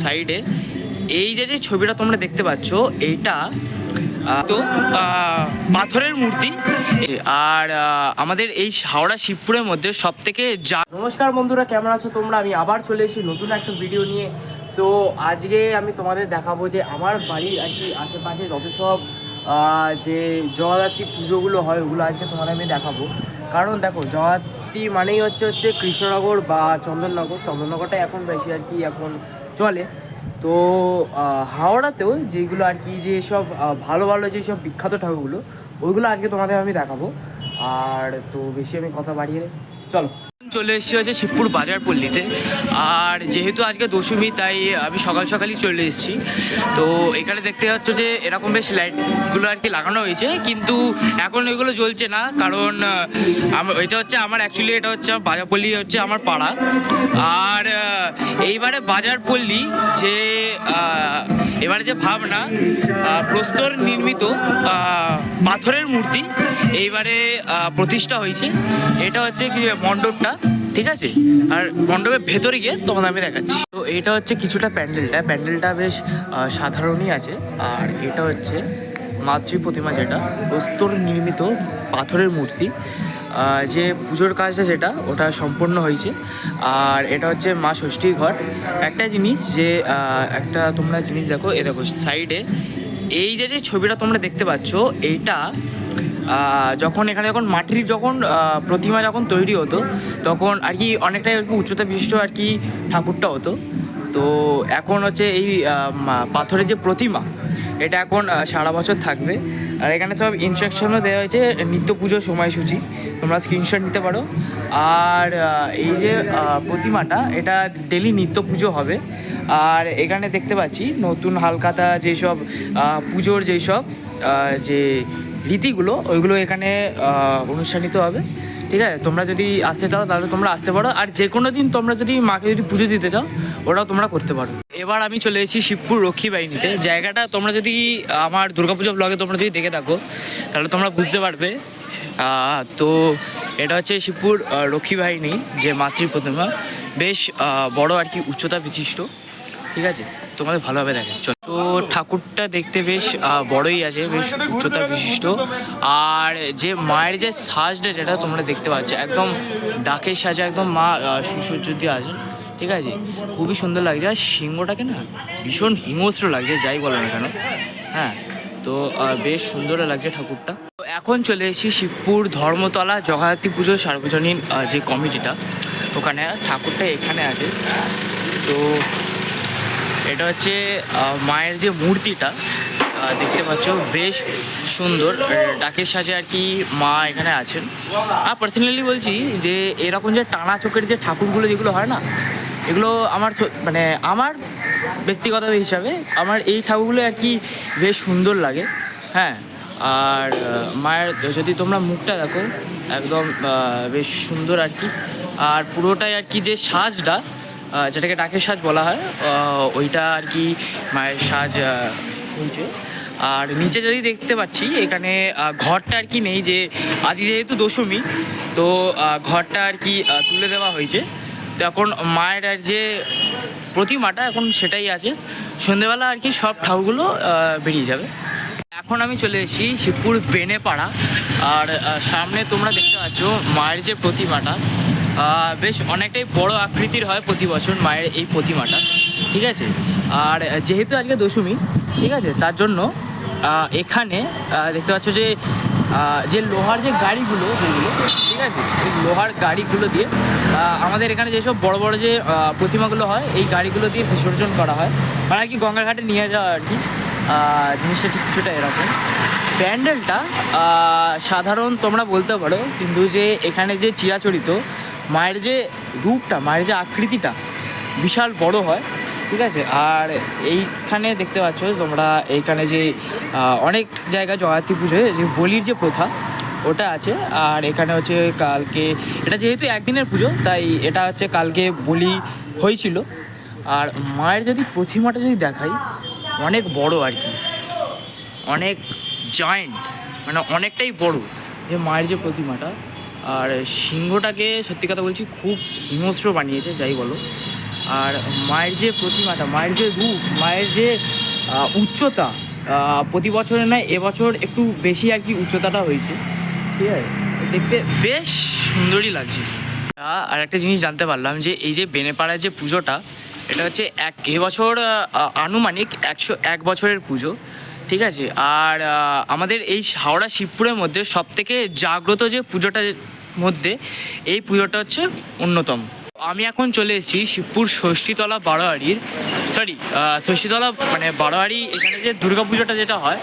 সাইডে এই যে যে ছবিটা তোমরা দেখতে পাচ্ছ, এইটা তো পাথরের মূর্তি। আর আমাদের এই হাওড়া শিবপুরের মধ্যে সব থেকে যা নমস্কার বন্ধুরা, কেমন আছো তোমরা? আমি আবার চলে এসেছি নতুন একটা ভিডিও নিয়ে। সো আজকে আমি তোমাদের দেখাবো যে, আমার বাড়ির আর কি আশেপাশে যত সব যে জগদ্ধাত্রী পুজোগুলো হয়, ওগুলো আজকে তোমাদের আমি দেখাবো। কারণ দেখো, জগদ্ধাত্রী মানেই হচ্ছে হচ্ছে কৃষ্ণনগর বা চন্দননগর। চন্দননগরটা এখন বেশি আর কি এখন চলে। তো হাওড়াতেও যেগুলো আর কি যে সব ভালো ভালো যেসব বিখ্যাত ঠাকুরগুলো, ওইগুলো আজকে তোমাদের আমি দেখাবো। আর তো বেশি আমি কথা বাড়িয়ে চলো। চলে এসেছি হচ্ছে শিবপুর বাজার পল্লীতে। আর যেহেতু আজকে দশমী, তাই আমি সকাল সকালই চলে এসেছি। তো এখানে দেখতে পাচ্ছ যে এরকম বেশ লাইটগুলো আর কি লাগানো হয়েছে। কিন্তু এখন ওইগুলো জ্বলছে না, কারণ এটা হচ্ছে আমার অ্যাকচুয়ালি এটা হচ্ছে বাজার পল্লী হচ্ছে আমার পাড়া। আর এইবারে বাজার পল্লী যে এবারে যে ভাবনা প্রস্তর নির্মিত পাথরের মূর্তি, এইবারে প্রতিষ্ঠা হয়েছে। এটা হচ্ছে কি মণ্ডপটা। ঠিক আছে? আর মণ্ডপের ভেতরে গিয়ে তোমাদের আমি দেখাচ্ছি। তো এটা হচ্ছে কিছুটা প্যান্ডেলটা। প্যান্ডেলটা বেশ সাধারণই আছে। আর এটা হচ্ছে মাতৃ প্রতিমা যেটা। প্রস্তর নির্মিত পাথরের মূর্তি। যে পুজোর কাজটা যেটা, ওটা সম্পূর্ণ হয়েছে। আর এটা হচ্ছে মা ষষ্ঠীর ঘর। একটা জিনিস যে একটা তোমরা জিনিস দেখো, এ দেখো সাইডে এই যে যে ছবিটা তোমরা দেখতে পাচ্ছ এইটা যখন এখানে যখন মাটির যখন প্রতিমা যখন তৈরি হতো, তখন আর কি অনেকটাই আর কি উচ্চতা বিশিষ্ট আর কি ঠাকুরটা হতো। তো এখন হচ্ছে এই পাথরের যে প্রতিমা, এটা এখন সারা বছর থাকবে। আর এখানে সব ইনস্ট্রাকশনও দেওয়া হয়েছে, নিত্য পুজোর সময়সূচি, তোমরা স্ক্রিনশট নিতে পারো। আর এই যে প্রতিমাটা, এটা ডেলি নিত্য পুজো হবে। আর এখানে দেখতে পাচ্ছি নতুন হালকাতা যেসব পুজোর যেসব যে রীতিগুলো ওইগুলো এখানে অনুষ্ঠানিত হবে। ঠিক আছে? তোমরা যদি আসতে চাও, তাহলে তোমরা আসতে পারো। আর যে কোনো দিন তোমরা যদি মাকে যদি পুজো দিতে চাও ওটাও তোমরা করতে পারো। এবার আমি চলে এসেছি শিবপুর রক্ষী বাহিনীতে। জায়গাটা তোমরা যদি, আমার দুর্গাপূজা ব্লগে তোমরা যদি দেখে থাকো, তাহলে তোমরা বুঝতে পারবে। তো এটা হচ্ছে শিবপুর রক্ষী বাহিনী, যে মাতৃ প্রতিমা। বেশ বড় আর কি উচ্চতা বিশিষ্ট। ঠিক আছে? তোমাদের ভালোভাবে দেখে। তো ঠাকুরটা দেখতে বেশ বড়ই আছে বেশ উচ্চতা বিশিষ্ট। আর যে মায়ের যে সাজটা যেটা তোমরা দেখতে পাচ্ছ। একদম ডাকের সাজে একদম মা আহ, সুসজ্জ দিয়ে আছেন ঠিক আছে? খুবই সুন্দর লাগছে। আর সিংহটাকে না ভীষণ হিংস্র লাগছে যাই বলো না কেন। হ্যাঁ তো বেশ সুন্দর লাগছে ঠাকুরটা। তো এখন চলে এসেছি শিবপুর ধর্মতলা জগদ্ধাত্রী পুজো সার্বজনীন যে কমিটিটা। ওখানে ঠাকুরটা এখানে আছে। তো এটা হচ্ছে মায়ের যে মূর্তিটা দেখতে পাচ্ছ, বেশ সুন্দর। ডাকের সাজে আর কি মা এখানে আছেন। আর পার্সোনালি বলছি যে, এরকম যে টানা চোখের যে ঠাকুরগুলো যেগুলো হয় না, এগুলো আমার মানে আমার ব্যক্তিগত হিসাবে আমার এই ঠাকুরগুলো আর কি বেশ সুন্দর লাগে। হ্যাঁ আর মায়ের যদি তোমরা মুখটা দেখো, একদম বেশ সুন্দর আর কি। আর পুরোটাই আর কি যে সাজটা যেটাকে ডাকের সাজ বলা হয় ওইটা আর কি মায়ের সাজ হয়েছে আর নিচে যদি দেখতে পাচ্ছি এখানে ঘরটা আর কি নেই যে আজকে যেহেতু দশমী তো ঘরটা আর কি তুলে দেওয়া হয়েছে। তো এখন মায়ের আর যে প্রতিমাটা এখন সেটাই আছে। সন্ধেবেলা আর কি সব আহ, বেরিয়ে যাবে। এখন আমি চলে এসেছি শিবপুর বেনেপাড়া। আর সামনে তোমরা দেখতে পাচ্ছ মায়ের যে প্রতিমাটা বেশ অনেকটাই বড় আকৃতির হয় প্রতি বছর মায়ের এই প্রতিমাটা, ঠিক আছে? আর যেহেতু আজকে দশমী, ঠিক আছে, তার জন্য এখানে দেখতে পাচ্ছ যে যে লোহার যে গাড়িগুলো, যেগুলো, ঠিক আছে, এই লোহার গাড়িগুলো দিয়ে আমাদের এখানে যেসব বড় বড় যে প্রতিমাগুলো হয়, এই গাড়িগুলো দিয়ে বিসর্জন করা হয়। মানে আর কি গঙ্গার ঘাটে নিয়ে যাওয়া আর কি। জিনিসটা ঠিক কিছুটা এরকম। প্যান্ডেলটা সাধারণ তোমরা বলতে পারো, কিন্তু যে এখানে যে চিরাচরিত মায়ের যে রূপটা, মায়ের যে আকৃতিটা বিশাল বড় হয়, ঠিক আছে? আর এইখানে দেখতে পাচ্ছ তোমরা এইখানে যে অনেক জায়গায় জগদ্ধাত্রী পুজোয় যে বলির যে প্রথা, ওটা আছে। আর এখানে হচ্ছে কালকে, এটা যেহেতু একদিনের পুজো, তাই এটা হচ্ছে কালকে বলি হয়েছিল। আর মায়ের যদি প্রতিমাটা যদি দেখাই, অনেক বড় আর কি। অনেক জয়েন্ট মানে অনেকটাই বড়, যে মায়ের যে প্রতিমাটা আর সিংহটাকে সত্যি কথা বলছি খুব হিংস্র বানিয়েছে, যাই বলো। আর মায়ের যে প্রতিমাটা, মায়ের যে রূপ, মায়ের যে উচ্চতা প্রতি বছরের নয় এবছর একটু বেশি আর কি উচ্চতাটা হয়েছে। ঠিক আছে? দেখতে বেশ সুন্দরই লাগছে। আর একটা জিনিস জানতে পারলাম যে, এই যে বেনেপাড়ার যে পুজোটা, এটা হচ্ছে এক এবছর আনুমানিক একশো এক বছরের পুজো। ঠিক আছে? আর আমাদের এই হাওড়া শিবপুরের মধ্যে সব থেকে জাগ্রত যে পুজোটার মধ্যে, এই পুজোটা হচ্ছে অন্যতম। আমি এখন চলে এসেছি শিবপুর ষষ্ঠীতলা বারোয়ারির সরি ষষ্ঠীতলা মানে বারোয়ারি এখানে যে দুর্গা পুজোটা যেটা হয়,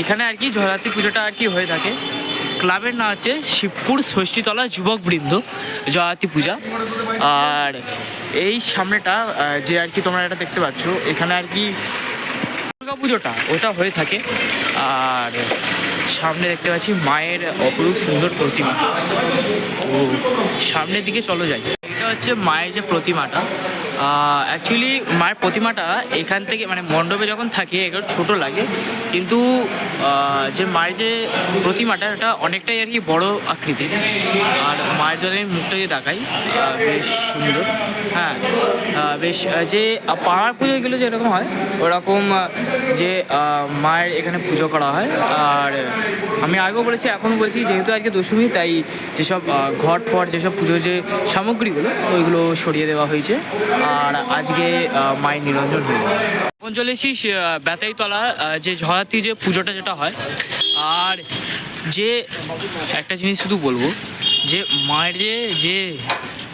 এখানে আর কি জগদ্ধাত্রী পুজোটা আর কি হয়ে থাকে। ক্লাবের নাম হচ্ছে শিবপুর ষষ্ঠীতলা যুবক বৃন্দ জয়াতি পূজা। আর এই সামনেটা যে আর কি তোমরা এটা দেখতে পাচ্ছ, এখানে আর কি দুর্গা পুজোটা ওটা হয়ে থাকে। আর সামনে দেখতে পাচ্ছি মায়ের অপরূপ সুন্দর প্রতিমা। তো সামনের দিকে চলো যাই। এটা হচ্ছে মায়ের যে প্রতিমাটা। অ্যাকচুয়ালি মায়ের প্রতিমাটা এখান থেকে মানে মণ্ডপে যখন থাকে একটু ছোট লাগে, কিন্তু যে মায়ের যে প্রতিমাটা, এটা অনেকটাই আর কি বড় আকৃতির। আর মায়ের যদি মুখটা দিয়ে দেখাই বেশ সুন্দর। হ্যাঁ বেশ যে পাড়ার পুজোগুলো যেরকম হয়, ওরকম যে মায়ের এখানে পুজো করা হয়। আর আমি আগেও বলেছি, এখন বলছি, যেহেতু আজকে দশমী, তাই যেসব ঘট ফট, যেসব পুজোর যে সামগ্রীগুলো, ওইগুলো সরিয়ে দেওয়া হয়েছে। আর আজকে মায়ের নিরঞ্জন হয়ে যাবে এখন চলে এসেছি সে- বেতাইতলা যে ঝড়াতি যে পুজোটা যেটা হয়, আর যে একটা জিনিস শুধু বলব, যে মায়ের যে যে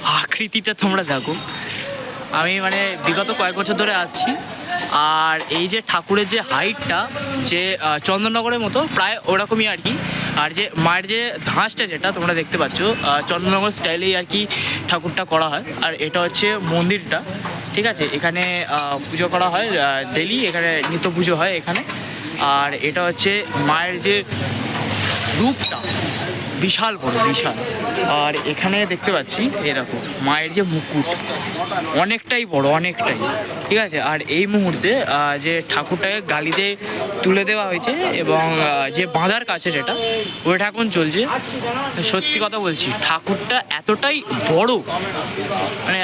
আকৃতিটা তোমরা দেখো, আমি মানে বিগত কয়েক বছর ধরে আসছি, আর এই যে ঠাকুরের যে হাইটটা, যে চন্দননগরের মতো, প্রায় ওরকমই আর কি। আর যে মায়ের যে ধাঁচটা যেটা তোমরা দেখতে পাচ্ছ চন্দ্রনগর স্টাইলেই আর কি ঠাকুরটা করা হয়। আর এটা হচ্ছে মন্দিরটা, ঠিক আছে? এখানে পুজো করা হয় ডেলি এখানে নিত্য পুজো হয় এখানে। আর এটা হচ্ছে মায়ের যে রূপটা বিশাল বড়, বিশাল। আর এখানে দেখতে পাচ্ছি এরকম মায়ের যে মুকুট, অনেকটাই বড়, অনেকটাই, ঠিক আছে? আর এই মুহূর্তে যে ঠাকুরটাকে গালিতে তুলে দেওয়া হয়েছে এবং যে বাঁধার কাছে যেটা ওইটা এখন চলছে, সত্যি কথা বলছি, ঠাকুরটা এতটাই বড় মানে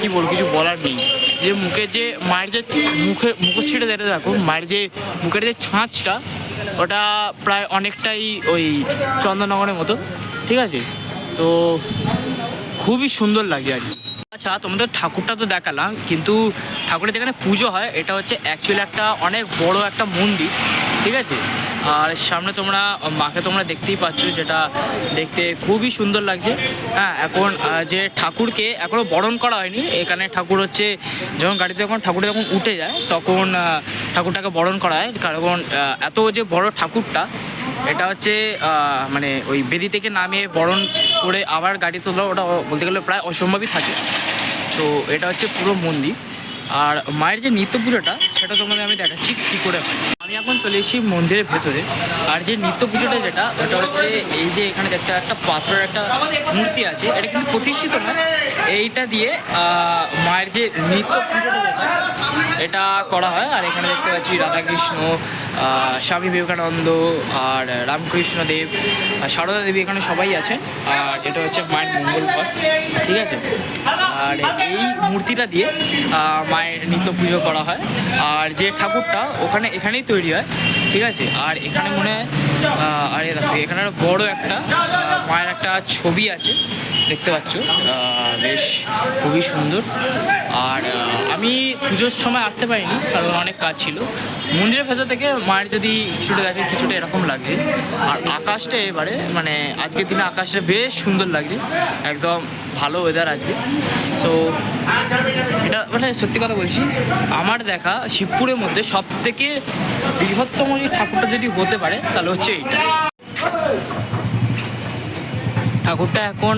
কি বলব, কিছু বলার নেই। যে মুখের যে মায়ের যে মুখে, মুখশ্রীটা যেটা দেখো, মায়ের যে মুখের যে ছাঁচটা ওটা প্রায় অনেকটাই ওই চন্দননগরের মতো, ঠিক আছে? তো খুবই সুন্দর লাগে আর কি। আচ্ছা তোমাদের ঠাকুরটা তো দেখালাম, কিন্তু ঠাকুরের যেখানে পুজো হয়, এটা হচ্ছে অ্যাকচুয়ালি একটা অনেক বড় একটা মন্দির, ঠিক আছে? আর সামনে তোমরা, মাকে তোমরা দেখতেই পাচ্ছ যেটা দেখতে খুবই সুন্দর লাগছে। হ্যাঁ এখন যে ঠাকুরকে এখনও বরণ করা হয়নি, এখানে ঠাকুর হচ্ছে, যখন গাড়িতে যখন ঠাকুর যখন উঠে যায়, তখন ঠাকুরটাকে বরণ করা হয় কারণ এত যে বড় ঠাকুরটা, এটা হচ্ছে মানে ওই বেদি থেকে নামিয়ে বরণ করে আবার গাড়ি তোলা ওটা বলতে গেলে প্রায় অসম্ভবই থাকে। তো এটা হচ্ছে পুরো মন্দির। আর মায়ের যে নিত্য পুজোটা সেটা তোমাদের আমি দেখাচ্ছি কী করে হয়। আমি এখন চলে এসেছি মন্দিরের ভেতরে, আর যে নিত্য পুজোটা যেটা, ওটা হচ্ছে এই যে এখানে দেখতে একটা পাথরের একটা মূর্তি আছে, এটা কিন্তু প্রতিষ্ঠিত না। এইটা দিয়ে মায়ের যে নিত্য পুজোটা, এটা করা হয়। আর এখানে দেখতে পাচ্ছি রাধাকৃষ্ণ স্বামী বিবেকানন্দ আর রামকৃষ্ণ দেব, আর সারদা দেবী এখানে সবাই আছে আর এটা হচ্ছে মায়ের মঙ্গল ঠিক আছে? আর এই মূর্তিটা দিয়ে মায়ের নিত্য পুজো করা হয়। আর যে ঠাকুরটা ওখানে, এখানেই তৈরি হয়, ঠিক আছে? আর এখানে মনে হয় আর, এখানে বড় একটা মায়ের একটা ছবি আছে। দেখতে পাচ্ছ বেশ খুবই সুন্দর। আর আমি পুজোর সময় আসতে পারিনি, কারণ অনেক কাজ ছিল। মন্দিরের ভেতর থেকে মায়ের যদি কিছুটা দেখে, কিছুটা এরকম লাগছে আর আকাশটা এবারে মানে আজকের দিনে আকাশটা বেশ সুন্দর লাগছে। একদম ভালো ওয়েদার আজকে। সো এটা মানে সত্যি কথা বলছি, আমার দেখা শিবপুরের মধ্যে সব থেকে বৃহত্তম ঠাকুরটা যদি হতে পারে, তাহলে হচ্ছে এইটা। ঠাকুরটা এখন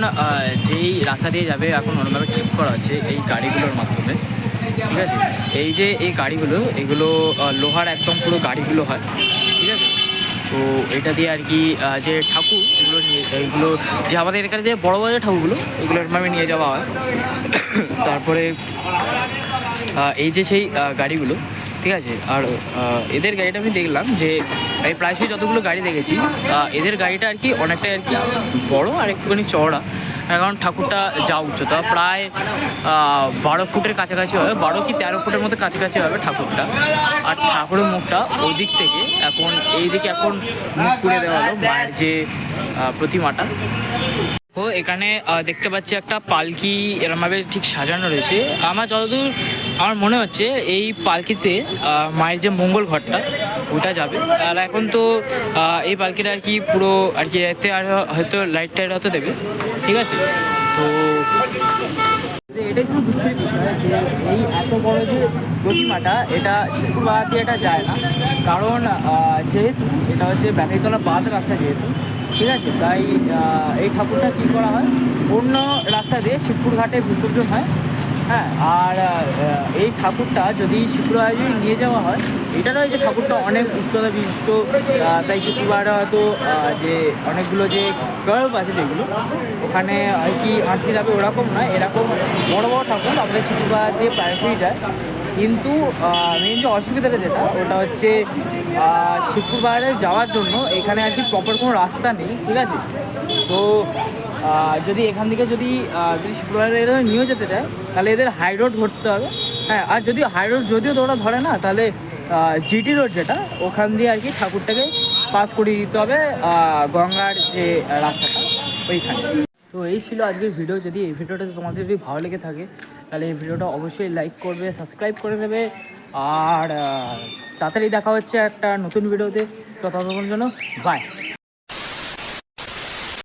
যেই রাস্তা দিয়ে যাবে, এখন অন্যভাবে ঠিক করা হচ্ছে এই গাড়িগুলোর মাধ্যমে। ঠিক আছে? এই যে এই গাড়িগুলো, এগুলো লোহার একদম পুরো গাড়িগুলো হয়। ঠিক আছে? তো এটা দিয়ে আর কি যে ঠাকুর, এগুলো নিয়ে এইগুলো যে আমাদের এখানে যে বড়ো বড় ঠাকুরগুলো, এগুলো এরকমভাবে নিয়ে যাওয়া হয়। তারপরে এই যে সেই গাড়িগুলো, ঠিক আছে? আর এদের গাড়িটা আমি দেখলাম যে আমি প্রায়শই যতগুলো গাড়ি দেখেছি এদের গাড়িটা আর কি অনেকটাই আর কি বড়ো আর একটুখানি চওড়া। কারণ ঠাকুরটা যা উচ্চতা, প্রায় বারো ফুটের কাছাকাছি হবে, বারো কি তেরো ফুটের মতো কাছাকাছি হবে ঠাকুরটা। আর ঠাকুরের মুখটা ওই দিক থেকে এখন এই দিকে এখন মুখ করে দেওয়া হলো মায়ের যে প্রতিমাটা। ও এখানে দেখতে পাচ্ছি একটা পালকি এরমভাবে ঠিক সাজানো রয়েছে। আমার যতদূর আমার মনে হচ্ছে, এই পালকিতে মায়ের যে মঙ্গল ঘরটা ওটা যাবে। আর এখন তো এই পালকিটা আর কি পুরো, আর কি এতে আর হয়তো লাইট টাইট হয়তো দেবে। ঠিক আছে? তো এটাই ছিল দুঃখের বিষয় যে এই এত বড় যে প্রতিমাটা, এটা শুক্রবার দিয়ে এটা যায় না। কারণ যেহেতু এটা হচ্ছে ব্যাটারিতলা বাদ রাস্তা যেহেতু, ঠিক আছে? তাই এই ঠাকুরটা কী করা হয়? অন্য রাস্তা দিয়ে শিবপুর ঘাটে বিসর্জন হয়। হ্যাঁ আর এই ঠাকুরটা যদি শুক্রবার নিয়ে যাওয়া হয়, এটা নয় যে ঠাকুরটা অনেক উচ্চতা বিশিষ্ট তাই শুক্রবার হয়তো যে অনেকগুলো যে গর্ব আছে যেগুলো, ওখানে আর কি আটকে যাবে ওরকম নয়, এরকম বড় বড় ঠাকুর আমাদের শুক্রবার দিয়ে প্রায়শই যায়। কিন্তু মেন যে অসুবিধাটা যেটা, ওটা হচ্ছে শুক্রবারে যাওয়ার জন্য এখানে আর কি প্রপার কোনো রাস্তা নেই, ঠিক আছে? তো যদি এখান থেকে যদি যদি শুক্রবারে এরা নিয়েও যেতে চায়, তাহলে এদের হাই রোড ধরতে হবে। হ্যাঁ আর যদি হাই রোড যদিও ওরা ধরে না, তাহলে জিটি রোড যেটা, ওখান দিয়ে আর কি ঠাকুরটাকে পাস করিয়ে দিতে হবে গঙ্গার যে রাস্তাটা, ওইখানে। তো এই ছিল আজকের ভিডিও যদি এই ভিডিওটা তোমাদের যদি ভালো লেগে থাকে, তাহলে এই ভিডিওটা অবশ্যই লাইক করবে সাবস্ক্রাইব করে নেবে। আর তাড়াতাড়ি দেখা হচ্ছে একটা নতুন ভিডিওতে ততক্ষণ জন্য বাই